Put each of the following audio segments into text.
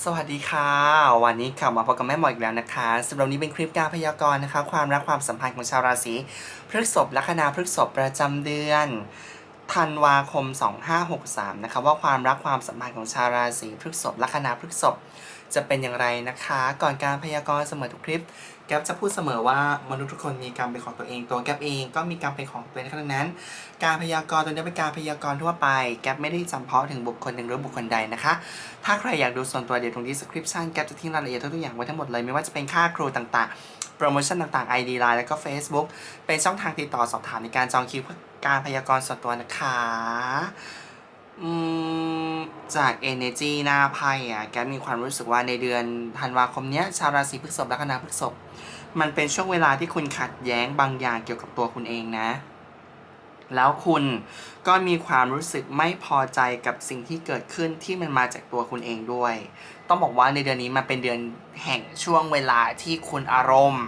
สวัสดีค่ะ วันนี้กลับมาพบกับแม่หมออีกแล้วนะคะสำหรับนี้เป็นคลิปการพยากรณ์นะคะ ความรักความสัมพันธ์ของชาวราศีพฤษภลัคนาพฤษภประจำเดือนธันวาคม 2563 นะคะว่าความรักความสัมพันธ์ของชาวราศีพฤษภลัคนาพฤษภ จะเป็นอย่างไรนะคะ ก่อนการพยากรณ์เสมอทุกคลิป แก๊ปจะพูดเสมอว่ามนุษย์ทุกคนมีกรรมเป็นของตัวเอง ตัวแก๊ปเองก็มีกรรมเป็นของตัวเองดังนั้น การพยากรณ์ตัวนี้เป็นการพยากรณ์ทั่วไป แก๊ปไม่ได้จำเพาะถึงบุคคลหนึ่งหรือบุคคลใดนะคะ ถ้าใครอยากดูส่วนตัวเดี๋ยวตรง description แก๊ปจะทิ้งรายละเอียดทุกอย่างไว้ทั้งหมดเลยไม่ว่าจะเป็นค่าครูต่างๆ โปรโมชั่นต่างๆ ID Line แล้วก็ Facebook เป็นช่องทางติดต่อสอบถามในการจองคิวเพื่อการพยากรณ์ส่วนตัวนะคะ อืมจาก energy หน้าไพ่อะแกมีความรู้สึกว่าในเดือนธันวาคมเนี้ยชาวราศีพฤษภและคณะพฤษภมันเป็นช่วงเวลาที่คุณขัดแย้งบางอย่างเกี่ยวกับตัวคุณเองนะ แล้วคุณก็มีความรู้สึกไม่พอใจกับสิ่งที่เกิดขึ้นที่มันมาจากตัวคุณเองด้วย ต้องบอกว่าในเดือนนี้มันเป็นเดือนแห่งช่วงเวลาที่คุณอารมณ์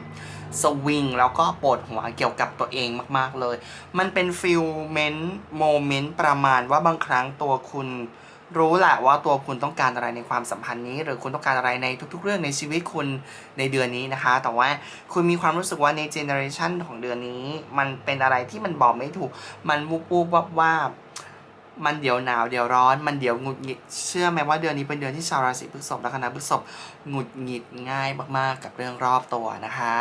สวิงแล้วก็ปวดหัวเกี่ยวกับตัวเองมาก ๆ เลย มันเป็นฟิลเมนต์โมเมนต์ประมาณว่าบางครั้งตัวคุณรู้แหละว่าตัวคุณต้องการอะไรในความสัมพันธ์นี้ หรือคุณต้องการอะไรในทุก ๆ เรื่องในชีวิตคุณในเดือนนี้นะคะ แต่ว่าคุณมีความรู้สึกว่าในเจเนอเรชันของเดือนนี้ มันเป็นอะไรที่มันบอกไม่ถูก มันวุบวูบวับว่าบ มันเดี๋ยวหนาวเดี๋ยวร้อน มันเดี๋ยวหงุดหงิดเชื่อไหมว่าเดือนนี้เป็นเดือนที่ชาวราศีพฤษภและคณะพฤษภหงุดหงิดง่ายมากๆกับเรื่องรอบตัวนะคะ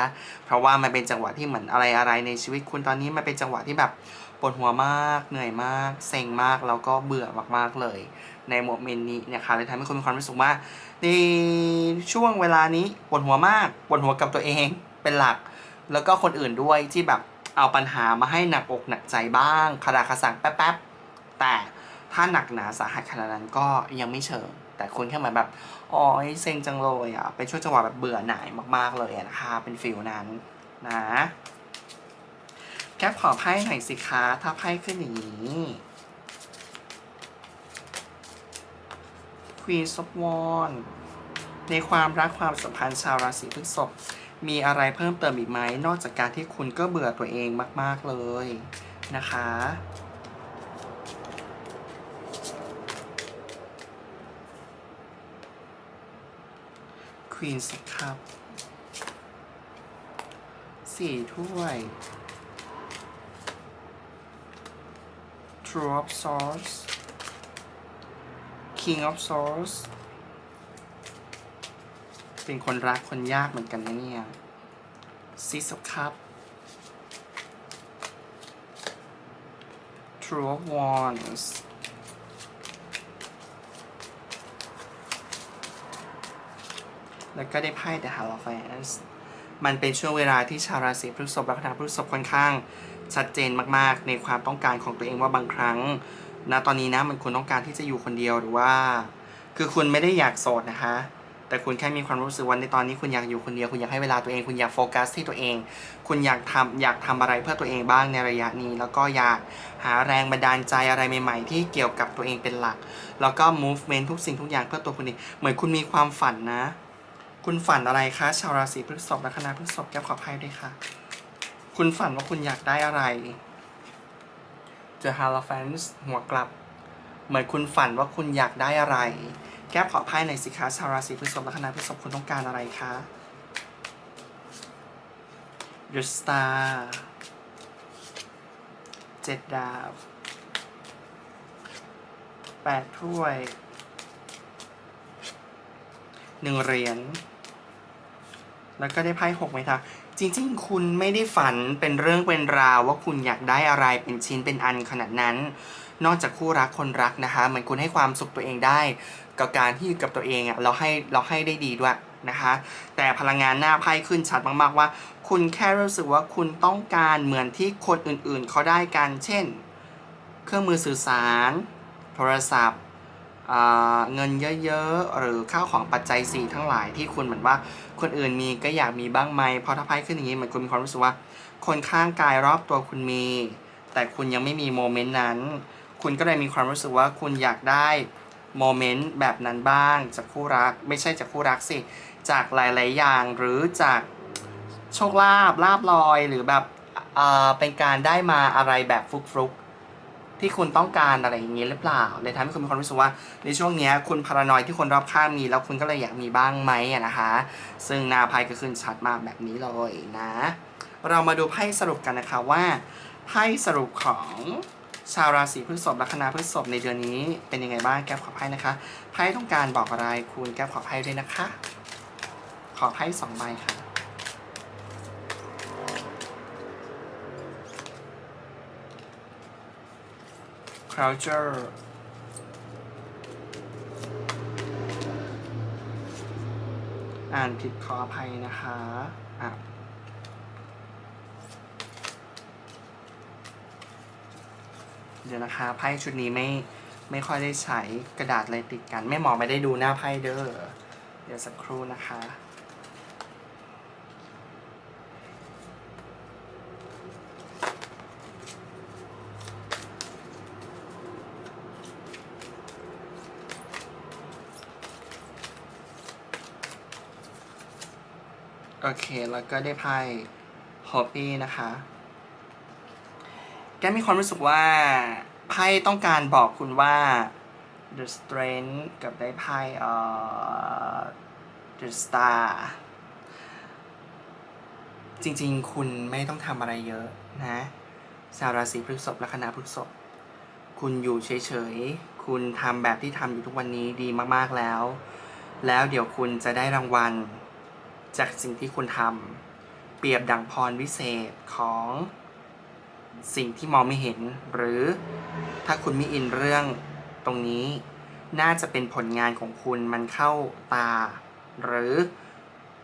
เพราะว่ามันเป็นจังหวะที่เหมือนอะไรอะไรในชีวิตคุณตอนนี้มันเป็นจังหวะที่แบบปวดหัวมากเหนื่อยมากเซ็งมากแล้วก็เบื่อมากๆเลย ในโมเมนต์นี้นะคะเลยทำให้คุณมีความรู้สึกว่าในช่วงเวลานี้ปวดหัวมากปวดหัวกับตัวเองเป็นหลัก แล้วก็คนอื่นด้วยที่แบบเอาปัญหามาให้หนักอกหนักใจบ้างคาราคาสั่งแป๊บๆ แต่ถ้าหนักหนาสาหัสขนาดนั้นก็ยังไม่เชิง แต่คุณแค่เหมือนแบบอ๋อเซ็งจังเลยอะเป็นช่วงจังหวะแบบเบื่อหน่ายมากๆเลยนะคะเป็นฟิลนั้นนะแค่ขอไพ่หน่อยสิคะถ้าไพ่ขึ้นอย่างนี้ Queen of w a n d ในความรักความสัมพันธ์ชาวราศีพฤษภมีอะไรเพิ่มเติมอีกไหม นอกจากการที่คุณก็เบื่อตัวเองมาก ๆ เลยนะคะ Queen of Cup สี่ถ้วย True of Swords King of Swords เป็นคนรักคนยากเหมือนกันนะเนี่ย Six of Cups True of Wands แล้วก็ได้ไพ่ The Hierophant มันเป็นช่วงเวลาที่ชาวราศีพฤษภและคณะพฤษภค่อนข้าง ชัดเจนมากๆ ในความต้องการของตัวเองว่าบางครั้งณตอนนี้นะมันคุณต้องการที่จะอยู่คนเดียวหรือว่า คือคุณไม่ได้อยากโสดนะคะแต่คุณแค่มีความรู้สึกว่าในตอนนี้คุณอยากอยู่คนเดียวคุณอยากให้เวลาตัวเองคุณอยากโฟกัสที่ตัวเอง คุณอยากทำอยากทำอะไรเพื่อตัวเองบ้างในระยะนี้ แล้วก็อยากหาแรงบันดาลใจอะไรใหม่ๆ ที่เกี่ยวกับตัวเองเป็นหลัก แล้วก็ movement ทุกสิ่งทุกอย่างเพื่อตัวคุณเองเหมือนคุณมีความฝันนะ คุณฝันอะไรคะชาวราศีพฤษภและคณะพฤษภแก้วขอไพ่ด้วยค่ะ คุณฝันว่าคุณอยากได้อะไร The Hierophant หัวกลับ เหมือนคุณฝันว่าคุณอยากได้อะไร แก้ขอไพ่ในอยสิคะชาวราศีพฤษภและคณะพฤษภคุณต้องการอะไรคะ The Star เจ็ดดาวแปดถ้วยหนึ่งเหรียญ แล้วก็ได้ไพ่หกไหมคะจริงๆ คุณไม่ได้ฝันเป็นเรื่องเป็นราวว่าคุณอยากได้อะไรเป็นชิ้นเป็นอันขนาดนั้น นอกจากคู่รักคนรักนะคะเหมือนคุณให้ความสุขตัวเองได้ กับการที่อยู่กับตัวเองอะเราให้เราให้ได้ดีด้วยนะคะ แต่พลังงานหน้าไพ่ขึ้นชัดมากๆว่า คุณแค่รู้สึกว่าคุณต้องการเหมือนที่คนอื่นๆเขาได้กันเช่น เครื่องมือสื่อสาร โทรศัพท์ เงินเยอะๆ หรือข้าวของปัจจัยสี่ทั้งหลายที่คุณเหมือนว่าคนอื่นมีก็อยากมีบ้างไหมพราะถ้าไพ่ขึ้นอย่างนี้เหมือนคุณมีความรู้สึกว่า คนข้างกายรอบตัวคุณมี แต่คุณยังไม่มีโมเมนต์นั้น คุณก็เลยมีความรู้สึกว่าคุณอยากได้โมเมนต์แบบนั้นบ้างจากคู่รักไม่ใช่จากคู่รักสิ จากหลายๆอย่างหรือจากโชคลาภลาบลอยหรือแบบเป็นการได้มาอะไรแบบฟลุกๆ ที่คุณต้องการอะไรอย่างนี้หรือเปล่าเลยทำให้คุณมีความรู้สึกว่าในช่วงเนี้ยคุณพารานอยที่คนรอบข้างมี แล้วคุณก็เลยอยากมีบ้างไหมอะนะคะ ซึ่งนาไพ่ก็ขึ้นชัดมากแบบนี้เลยนะ เรามาดูไพ่สรุปกันนะคะว่าไพ่สรุปของชาวราศีพฤษภลัคนาพฤษภในเดือนนี้เป็นยังไงบ้างแก้วขอไพ่นะคะไพ่ต้องการบอกอะไรคุณแก้วขอไพ่ด้วยนะคะ ขอไพ่สองใบค่ะ culture อ่านผิดขออภัยนะคะอะเดี๋ยวนะคะไพ่ชุดนี้ไม่ไม่ค่อยได้ใช้กระดาษเลยติดกันแม่หมอไม่ได้ดูหน้าไพ่เด้อ เดี๋ยวสักครู่นะคะ โอเค แล้วก็ได้ไพ่ฮอปปี้นะคะ แกมีความรู้สึกว่า ไพ่ต้องการบอกคุณว่า the strength กับได้ไพ่เอ่อ the star จริงๆ คุณไม่ต้องทำอะไรเยอะนะชาวราศีพฤษภและคณะพฤษภคุณอยู่เฉยๆ คุณทำแบบที่ทำอยู่ทุกวันนี้ดีมากๆแล้ว แล้วเดี๋ยวคุณจะได้รางวัล จากสิ่งที่คุณทำเปรียบดังพรวิเศษของสิ่งที่มองไม่เห็น หรือถ้าคุณไม่อินเรื่องตรงนี้ น่าจะเป็นผลงานของคุณมันเข้าตา หรือ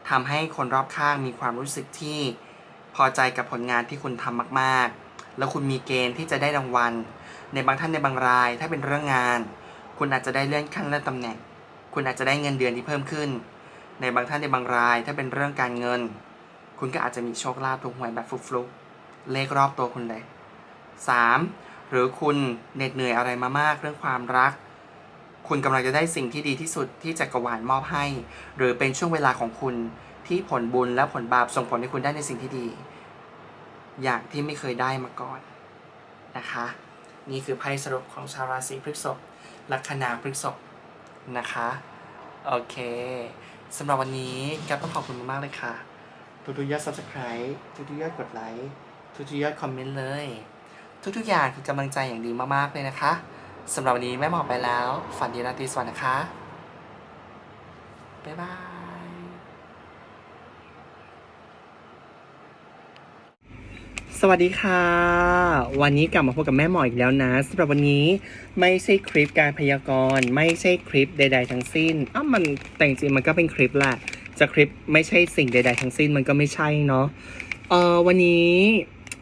ทำให้คนรอบข้างมีความรู้สึกที่พอใจกับผลงานที่คุณทำมากๆ แล้วคุณมีเกณฑ์ที่จะได้รางวัล ในบางท่านในบางราย ถ้าเป็นเรื่องงาน คุณอาจจะได้เลื่อนขั้นเลื่อนตำแหน่ง คุณอาจจะได้เงินเดือนที่เพิ่มขึ้น ในบางท่านในบางราย ถ้าเป็นเรื่องการเงิน คุณก็อาจจะมีโชคลาภถูกหวยแบบฟลุกๆเลขรอบตัวคุณเลย 3. หรือคุณเหน็ดเหนื่อยอะไรมามากเรื่องความรัก คุณกำลังจะได้สิ่งที่ดีที่สุดที่จักรวาลมอบให้ หรือเป็นช่วงเวลาของคุณที่ผลบุญและผลบาปส่งผลให้คุณได้ในสิ่งที่ดี อย่างที่ไม่เคยได้มาก่อนนะคะ นี่คือไพ่สรุปของชาวราศีพฤษภลัคนาพฤษภนะคะ โอเค สำหรับวันนี้แกปต้องขอบคุณมากๆเลยค่ะ ทุกๆยอด subscribe ทุกๆยอดกดไลค์ทุกๆยอดคอมเมนต์เลย ทุกๆอย่างคือกำลังใจอย่างดีมากๆเลยนะคะสำหรับวันนี้แม่หมอไปแล้ว ฝันดีราตรีสวัสดิ์นะคะ บ๊ายบาย สวัสดีค่ะ วันนี้กลับมาพบกับแม่หมออีกแล้วนะสำหรับวันนี้ไม่ใช่คลิปการพยากรณ์ ไม่ใช่คลิปใด ๆ ทั้งสิ้นอ้าวมันแต่จริงมันก็เป็นคลิปแหละจะคลิปไม่ใช่สิ่งใด ๆ ทั้งสิ้นมันก็ไม่ใช่เนาะเออวันนี้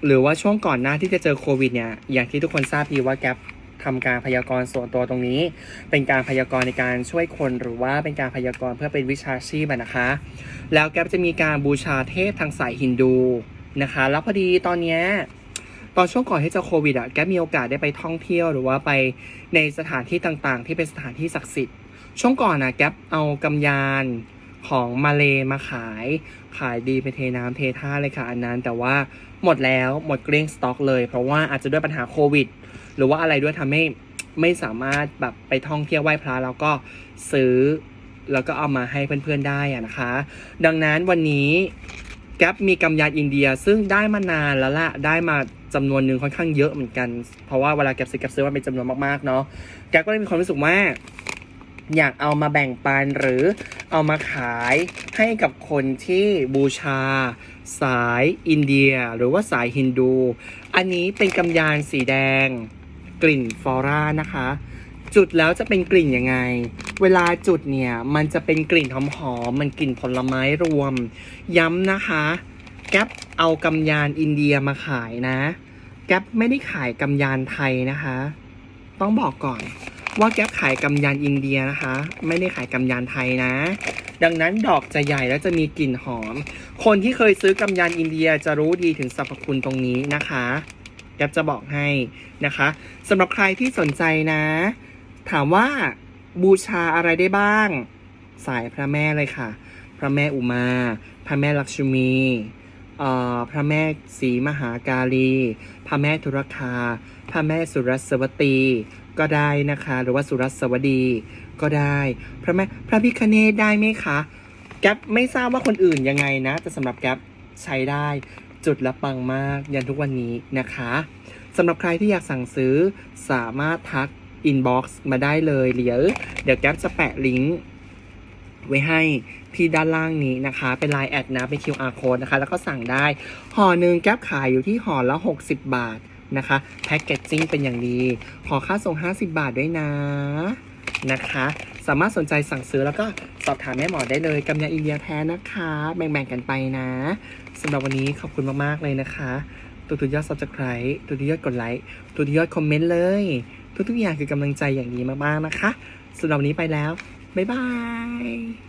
หรือว่าช่วงก่อนหน้าที่จะเจอโควิดเนี่ยอย่างที่ทุกคนทราบดีว่าแกทำการพยากรณ์ส่วนตัวตรงนี้ เป็นการพยากรณ์ในการช่วยคนหรือว่าเป็นการพยากรณ์เพื่อเป็นวิชาชีพนะคะ แล้วแกจะมีการบูชาเทพทางสายฮินดู นะคะ แล้วพอดีตอนเนี้ยตอนช่วงก่อนที่จะโควิดอะแกมีโอกาสได้ไปท่องเที่ยวหรือว่าไปในสถานที่ต่างๆ ที่เป็นสถานที่ศักดิ์สิทธิ์ ช่วงก่อนอะแกเอากำยานของมาเลมาขาย ขายดีไปเทน้ำเทท่าเลยค่ะอันนั้น แต่ว่าหมดแล้วหมดเกลี้ยงสต็อกเลย เพราะว่าอาจจะด้วยปัญหาโควิด หรือว่าอะไรด้วยทำให้ไม่สามารถแบบไปท่องเที่ยวไหว้พระแล้วก็ซื้อแล้วก็เอามาให้เพื่อนๆได้อะนะคะ ดังนั้นวันนี้ แก๊ปมีกำยานอินเดียซึ่งได้มานานแล้วละได้มาจำนวนหนึ่งค่อนข้างเยอะเหมือนกัน เพราะว่าเวลาแก๊ปซื้อแก๊ปซื้อว่าเป็นจำนวนมากๆเนาะแก๊ปก็เลยมีความรู้สึกว่าอยากเอามาแบ่งปันหรือเอามาขายให้กับคนที่บูชา สายอินเดีย หรือว่าสายฮินดู อันนี้เป็นกำยานสีแดง กลิ่นฟลอร่านะคะ จุดแล้วจะเป็นกลิ่นยังไง เวลาจุดเนี่ย มันจะเป็นกลิ่นหอมๆมันกลิ่นผลไม้รวม ย้ำนะคะ แก๊ปเอากำยานอินเดียมาขายนะ แก๊ปไม่ได้ขายกำยานไทยนะคะ ต้องบอกก่อนว่าแก๊ปขายกำยานอินเดียนะคะ ไม่ได้ขายกำยานไทยนะ ดังนั้นดอกจะใหญ่และจะมีกลิ่นหอม คนที่เคยซื้อกำยานอินเดียจะรู้ดีถึงสรรพคุณตรงนี้นะคะแก๊ปจะบอกให้นะคะสำหรับใครที่สนใจนะ ถามว่าบูชาอะไรได้บ้าง สายพระแม่เลยค่ะ พระแม่อุมา พระแม่ลักษมีเอ่อพระแม่ศรีมหากาลี พระแม่ธุรคา พระแม่สุรสวตีก็ได้นะคะ หรือว่าสุรสวดีก็ได้ พระแม่พระพิคเนตได้ไหมคะ แก๊ปไม่ทราบว่าคนอื่นยังไงนะ แต่สำหรับแก๊ปใช้ได้จุดละปังมากยันทุกวันนี้นะคะสำหรับใครที่อยากสั่งซื้อสามารถทัก อินบ็อกซ์มาได้เลยเดี๋ยวเดี๋ยวแก๊ปจะแปะลิงก์ไว้ให้ที่ด้านล่างนี้นะคะ เป็น Line แอดนะ เป็น QR code นะคะ แล้วก็สั่งได้ ห่อหนึ่งแก๊ปขายอยู่ที่ห่อละ 60 บาทนะคะแพ็กเกจจิ้งเป็นอย่างดีขอค่าส่ง 50 บาทด้วยนะนะคะ สามารถสนใจสั่งซื้อแล้วก็สอบถามแม่หมอได้เลยกำยาอินเดียแท้นะคะ แบ่งๆกันไปนะสำหรับวันนี้ขอบคุณมากๆเลยนะคะทุกๆยอด subscribe ทุกๆยอดกดไลค์ทุกๆยอดคอมเมนต์เลย ทุกๆอย่างคือกำลังใจอย่างดีมากๆนะคะสำหรับวันนี้ไปแล้ว บ๊ายบาย